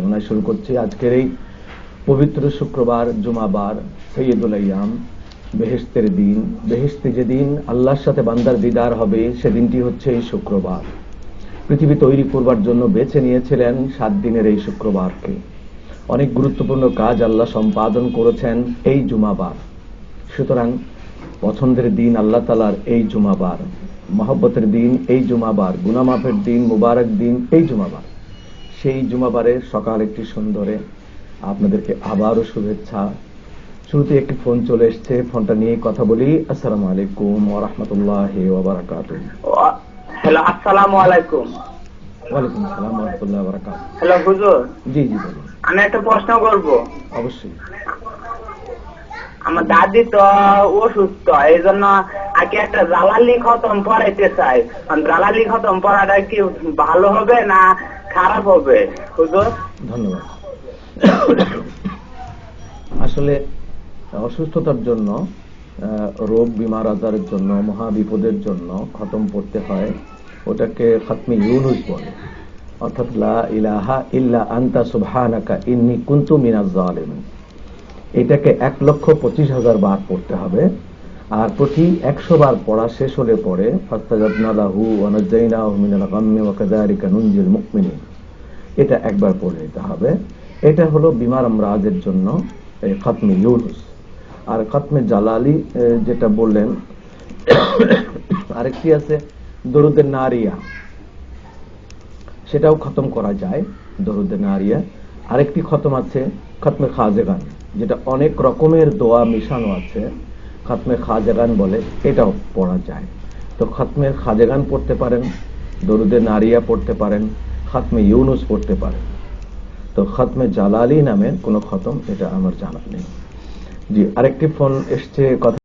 কামনায় শুরু করছি। আজকের এই পবিত্র শুক্রবার, জুমাবার, সৈয়দুল আয়াম বেহেস্তের দিন। বেহেস্তে যেদিন আল্লাহর সাথে বান্দার দিদার হবে, সেদিনটি হচ্ছে এই শুক্রবার। পৃথিবী তৈরি করবার জন্য বেছে নিয়েছিলেন সাত দিনের এই শুক্রবারকে। অনেক গুরুত্বপূর্ণ কাজ আল্লাহ সম্পাদন করেছেন এই জুমাবার। সুতরাং পছন্দের দিন আল্লাহ তালার এই জুমাবার, মহব্বতের দিন এই জুমাবার, গুনামাফের দিন, মুবারক দিন এই জুমাবার। সেই জুমাবারে সকাল একটি সুন্দরে আপনাদেরকে আবারও শুভেচ্ছা। শুরুতে একটি ফোন চলে এসছে ফোনটা নিয়ে কথা বলি। আসসালামু আলাইকুম ওয়া রাহমাতুল্লাহি ওয়া বারাকাতুহু হ্যালো আসসালামু আলাইকুম। ওয়ালাইকুম আসসালাম ওয়া রাহমাতুল্লাহি ওয়া বারাকাতুহু হ্যালো হুজুর। জি জি বলুন। আমি একটা প্রশ্ন করব। অবশ্যই। আমার দাদি তো অসুস্থ এই জন্য আগে একটা জালালি খতম পড়াইতে চাই। জালালি খতম পড়াটা কি ভালো হবে না খারাপ হবে? হুজুর? ধন্যবাদ। আসলে, অসুস্থতার জন্য রোগ বিমার আজারের জন্য, মহা বিপদের জন্য খতম পড়তে হয় ওটাকে খতমে ইউনুস বলে। অর্থাৎ লা ইলাহা ইল্লা আন্তা সুবহানাকা ইন্নি কুনতু মিনাজ এটাকে এক লক্ষ পঁচিশ হাজার বার পড়তে হবে। আর প্রতি একশো বার পড়া শেষ হলে পরে এটা একবার পড়ে নিতে হবে। এটা হলো বিমার আমরাজের জন্য খাতমে ইউনুস। আর খাতমে জালালি যেটা বললেন, আরেকটি আছে দরুদের নারিয়া। সেটাও খতম করা যায়, দরুদে নারিয়া। আরেকটি খতম আছে, খতমে খাজেগান, যেটা অনেক রকমের দোয়া মিশানো আছে। খতমে খাজাগান বলে, এটাও পড়া যায়। তো খাতমে খাজাগান পড়তে পারেন, দরুদে নারিয়া পড়তে পারেন, খাতমে ইউনুস পড়তে পারেন। তো খাতমে জালালি নামে কোনো খতম, এটা আমার জানা নেই। জি, আরেকটি ফোন এসছে, কথা